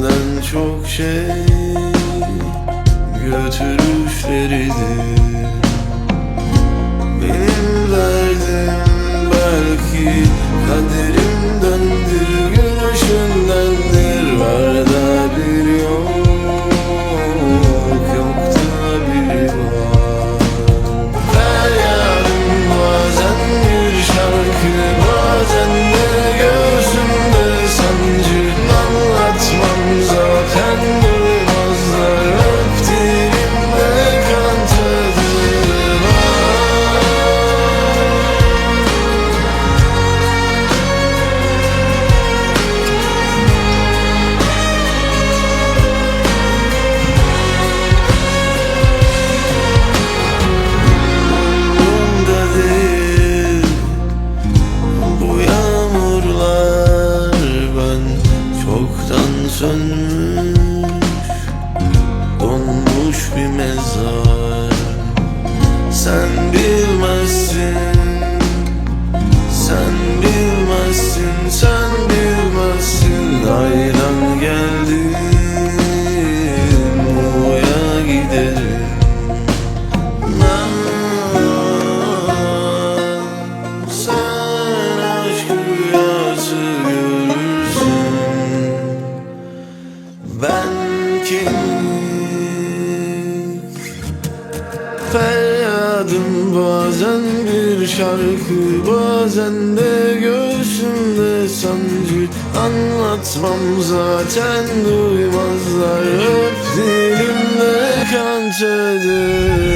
Senden çok şey götürüşleridir. Benim derdim belki kaderimdendir. Gün ışığından sönmüş Donmuş bir mezar feryadım Bazen bir şarkı bazen de göğsümde sancı. Anlatmam zaten duymazlar Hep dilimde kan çadır.